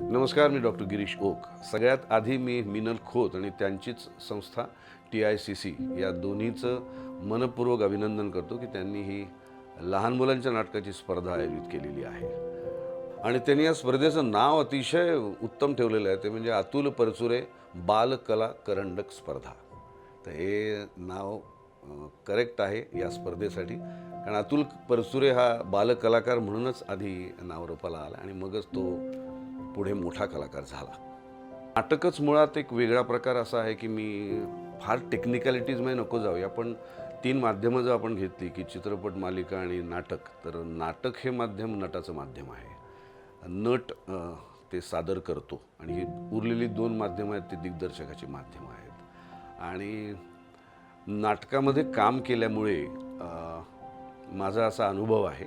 नमस्कार मी doctor Girish okay. सगळ्यात आधी मी मिनल खोत आणि त्यांचीच संस्था टी आय सी सी या दोन्हीचं मनपूर्वक अभिनंदन करतो की त्यांनी ही लहान मुलांच्या नाटकाची स्पर्धा आयोजित केलेली आहे. आणि त्यांनी या स्पर्धेचं नाव अतिशय उत्तम ठेवलेलं आहे ते म्हणजे अतुल परचुरे बालकला करंडक स्पर्धा. तर हे नाव करेक्ट आहे या स्पर्धेसाठी. कारण अतुल परचुरे हा बालकलाकार म्हणूनच आधी नावरूपाला आला आणि मगच तो पुढे मोठा कलाकार झाला. नाटकच मुळात एक वेगळा प्रकार असा आहे की मी फार टेक्निकॅलिटीजमध्ये नको जाऊया पण तीन माध्यमं जर आपण घेतली की चित्रपट मालिका आणि नाटक तर नाटक हे माध्यम नटाचं माध्यम आहे. नट ते सादर करतो आणि ही उरलेली दोन माध्यमं आहेत ते दिग्दर्शकाची माध्यमं आहेत. आणि नाटकामध्ये काम केल्यामुळे माझा असा अनुभव आहे.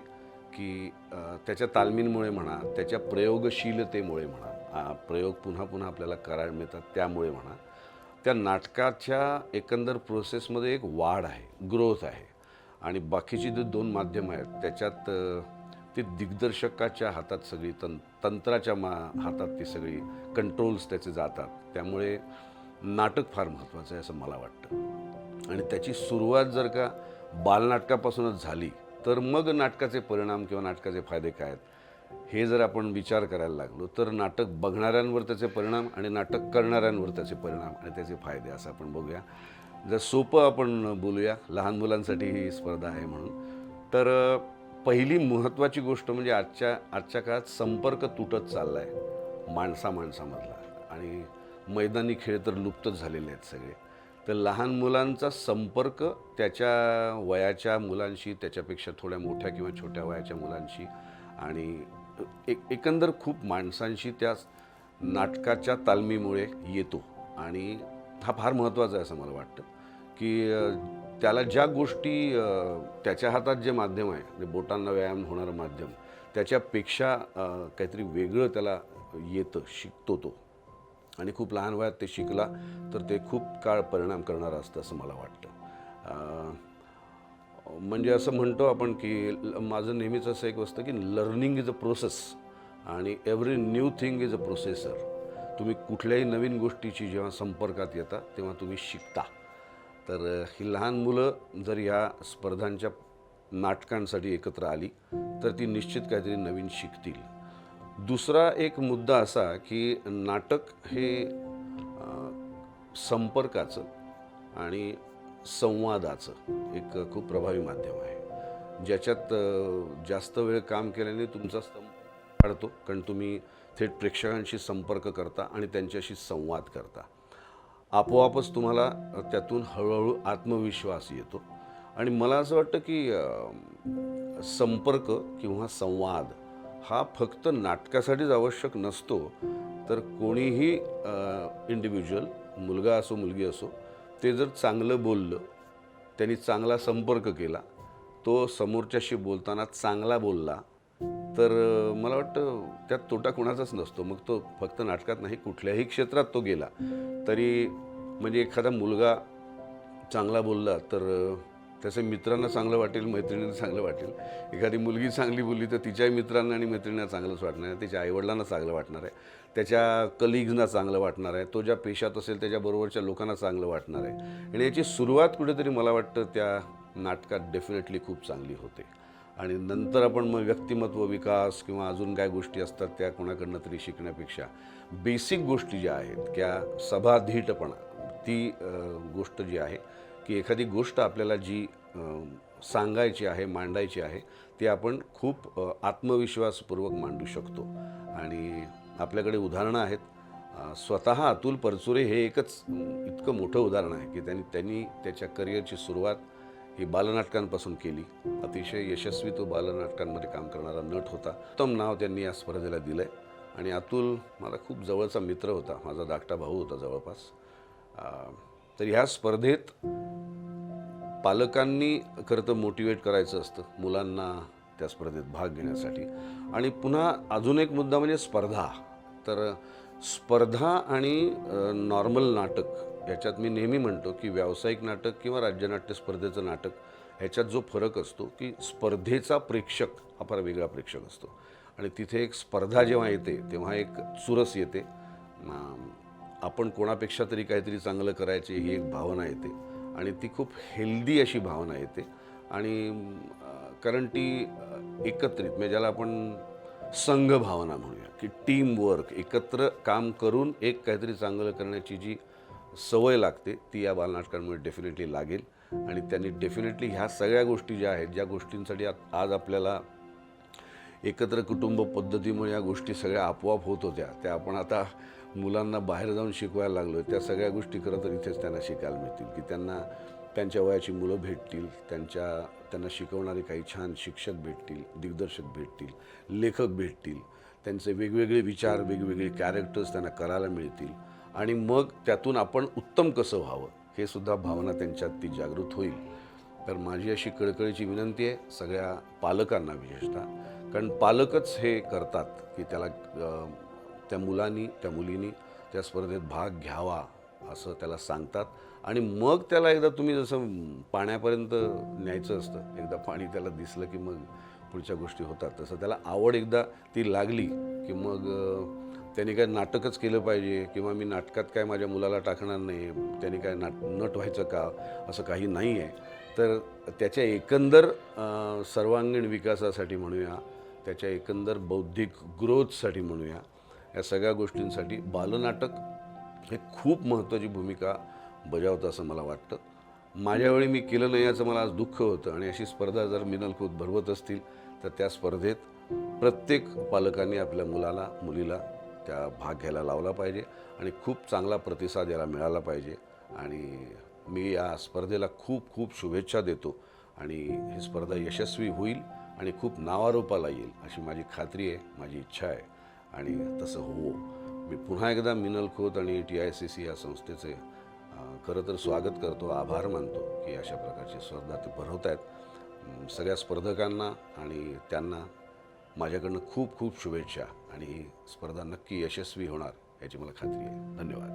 की त्याच्या तालमींमुळे म्हणा त्याच्या प्रयोगशीलतेमुळे म्हणा प्रयोग पुन्हा पुन्हा आपल्याला करायला मिळतात त्यामुळे म्हणा त्या नाटकाच्या एकंदर प्रोसेसमध्ये एक वाढ आहे ग्रोथ आहे. आणि बाकीची जे दोन माध्यमं आहेत त्याच्यात ती दिग्दर्शकाच्या हातात सगळी तं तंत्राच्या मा हातात ती सगळी कंट्रोल्स त्याचे जातात. त्यामुळे नाटक फार महत्त्वाचं आहे असं मला वाटतं. आणि त्याची सुरुवात जर का बालनाटकापासूनच झाली तर मग नाटकाचे परिणाम किंवा नाटकाचे फायदे काय आहेत? हे जर आपण विचार करायला लागलो तर नाटक बघणाऱ्यांवर त्याचे परिणाम आणि नाटक करणाऱ्यांवर त्याचे परिणाम आणि त्याचे फायदे असं आपण बघूया. जर सोपं आपण बोलूया लहान मुलांसाठी ही स्पर्धा आहे म्हणून. तर पहिली महत्त्वाची गोष्ट म्हणजे आजच्या आजच्या काळात संपर्क तुटत चालला आहे माणसा माणसामधला. आणि मैदानी खेळ तर लुप्तच झालेले आहेत सगळे. तर लहान मुलांचा संपर्क त्याच्या वयाच्या मुलांशी त्याच्यापेक्षा थोड्या मोठ्या किंवा छोट्या वयाच्या मुलांशी आणि एक एकंदर खूप माणसांशी त्या नाटकाच्या तालमीमुळे येतो. आणि हा फार महत्त्वाचा आहे असं मला वाटतं की त्याला ज्या गोष्टी त्याच्या हातात जे माध्यम आहे म्हणजे बोटांना व्यायाम होणारं माध्यम त्याच्यापेक्षा काहीतरी वेगळं त्याला येतं शिकतो तो. आणि खूप लहान वयात ते शिकला तर ते खूप काळ परिणाम करणारं असतं असं मला वाटतं. म्हणजे असं म्हणतो आपण की माझं नेहमीच असं एक असतं की लर्निंग इज अ प्रोसेस आणि every new thing is a processor तुम्ही कुठल्याही नवीन गोष्टीची जेव्हा संपर्कात येता तेव्हा तुम्ही शिकता. तर ही लहान मुलं जर ह्या स्पर्धांच्या नाटकांसाठी एकत्र आली तर ती निश्चित काहीतरी नवीन शिकतील. दुसरा एक मुद्दा असा की नाटक हे संपर्काचं आणि संवादाचं एक खूप प्रभावी माध्यम आहे. ज्याच्यात जास्त वेळ काम केल्याने तुमचा स्तंभ वाढतो कारण तुम्ही थेट प्रेक्षकांशी संपर्क करता आणि त्यांच्याशी संवाद करता. आपोआपच तुम्हाला त्यातून हळूहळू आत्मविश्वास येतो. आणि मला असं वाटतं की संपर्क किंवा संवाद हा फक्त नाटकासाठीच आवश्यक नसतो तर कोणीही इंडिव्हिज्युअल मुलगा असो मुलगी असो ते जर चांगलं बोललं त्यांनी चांगला संपर्क केला तो समोरच्याशी बोलताना चांगला बोलला तर मला वाटतं त्यात तोटा कुणाचाच नसतो. मग तो फक्त नाटकात नाही कुठल्याही क्षेत्रात तो गेला. तरी म्हणजे एखादा मुलगा चांगला बोलला तर तसे मित्रांना चांगलं वाटेल मैत्रिणींना चांगलं वाटेल. एखादी मुलगी चांगली बोलली तर तिच्याही मित्रांना आणि मैत्रिणींना चांगलंच वाटणार आहे. तिच्या आईवडिलांना चांगलं वाटणार आहे. त्याच्या कलिग्जना चांगलं वाटणार आहे. तो ज्या पेशात असेल त्याच्याबरोबरच्या लोकांना चांगलं वाटणार आहे. आणि याची सुरुवात कुठेतरी मला वाटतं त्या नाटकात डेफिनेटली खूप चांगली होते. आणि नंतर आपण मग व्यक्तिमत्व विकास किंवा अजून काय गोष्टी असतात त्या कोणाकडनं तरी शिकण्यापेक्षा बेसिक गोष्टी ज्या आहेत त्या सभाधीटपणा ती गोष्ट जी आहे की एखादी गोष्ट आपल्याला जी सांगायची आहे मांडायची आहे ती आपण खूप आत्मविश्वासपूर्वक मांडू शकतो. आणि आपल्याकडे उदाहरणं आहेत. स्वतः अतुल परचुरे हे एकच इतकं मोठं उदाहरण आहे की त्यांनी त्यांनी त्याच्या करिअरची सुरुवात ही बालनाटकांपासून केली. अतिशय यशस्वी तो बालनाटकांमध्ये काम करणारा नट होता. उत्तम नाव त्यांनी या स्पर्धेला दिलं आहे आणि अतुल मला खूप जवळचा मित्र होता. माझा धाकटा भाऊ होता जवळपास. तर ह्या स्पर्धेत पालकांनी खरं तर मोटिवेट करायचं असतं मुलांना त्या स्पर्धेत भाग घेण्यासाठी. आणि पुन्हा अजून एक मुद्दा म्हणजे स्पर्धा. तर स्पर्धा आणि नॉर्मल नाटक याच्यात मी नेहमी म्हणतो की व्यावसायिक नाटक किंवा राज्यनाट्य स्पर्धेचं नाटक ह्याच्यात जो फरक असतो की स्पर्धेचा प्रेक्षक हा फार वेगळा प्रेक्षक असतो. आणि तिथे एक स्पर्धा जेव्हा येते तेव्हा एक चुरस येते. आपण कोणापेक्षा तरी काहीतरी चांगलं करायचे ही एक भावना येते. आणि ती खूप हेल्दी अशी भावना येते. आणि कारण ती एकत्रित म्हणजे ज्याला आपण संघ भावना म्हणूया की टीम वर्क एकत्र काम करून एक काहीतरी चांगलं करण्याची जी सवय लागते ती या बालनाटकांमुळे डेफिनेटली लागेल. आणि त्यांनी डेफिनेटली ह्या सगळ्या गोष्टी ज्या आहेत ज्या गोष्टींसाठी आज आपल्याला एकत्र कुटुंब पद्धतीमुळे या गोष्टी सगळ्या आपोआप होत होत्या. त्या आपण आता मुलांना बाहेर जाऊन शिकवायला लागलो त्या सगळ्या गोष्टी खरं तर इथेच त्यांना शिकायला मिळतील की त्यांना त्यांच्या वयाची मुलं भेटतील त्यांच्या त्यांना शिकवणारे काही छान शिक्षक भेटतील दिग्दर्शक भेटतील लेखक भेटतील. त्यांचे वेगवेगळे विचार वेगवेगळे कॅरेक्टर्स त्यांना करायला मिळतील. आणि मग त्यातून आपण उत्तम कसं व्हावं हे सुद्धा भावना त्यांच्यात ती जागृत होईल. तर माझी अशी कळकळीची विनंती आहे सगळ्या पालकांना विशेषतः. कारण पालकच हे करतात की त्याला त्या मुलांनी त्या मुलीनी त्या स्पर्धेत भाग घ्यावा असं त्याला सांगतात. आणि मग त्याला एकदा तुम्ही जसं पाण्यापर्यंत न्यायचं असतं एकदा पाणी त्याला दिसलं की मग पुढच्या गोष्टी होतात. तसं त्याला आवड एकदा ती लागली की मग त्याने काय नाटकच केलं पाहिजे किंवा मी नाटकात काय माझ्या मुलाला टाकणार नाही त्याने काय नाट नट व्हायचं का असं काही नाही आहे तर त्याच्या एकंदर सर्वांगीण विकासासाठी म्हणूया त्याच्या एकंदर बौद्धिक ग्रोथसाठी म्हणूया. या सगळ्या गोष्टींसाठी बालनाटक हे खूप महत्त्वाची भूमिका बजावतं असं मला वाटतं. माझ्यावेळी मी केलं नाही याचं मला आज दुःख होतं आणि अशी स्पर्धा जर मिनल खोत भरवत असतील तर त्या स्पर्धेत प्रत्येक पालकांनी आपल्या मुलाला मुलीला त्या भाग घ्यायला लावला पाहिजे आणि खूप चांगला प्रतिसाद याला मिळाला पाहिजे. आणि मी या स्पर्धेला खूप खूप शुभेच्छा देतो आणि ही स्पर्धा यशस्वी होईल. आणि खूप नावारूपाला येईल अशी माझी खात्री आहे माझी इच्छा आहे. आणि तसं हो मी पुन्हा एकदा मिनल खोत आणि टी आय सी सी या संस्थेचे खरं तर स्वागत करतो आभार मानतो की अशा प्रकारची स्पर्धा ते भरवत आहेत. सगळ्या स्पर्धकांना आणि त्यांना माझ्याकडनं खूप खूप शुभेच्छा आणि ही स्पर्धा नक्की यशस्वी होणार याची मला खात्री आहे. धन्यवाद.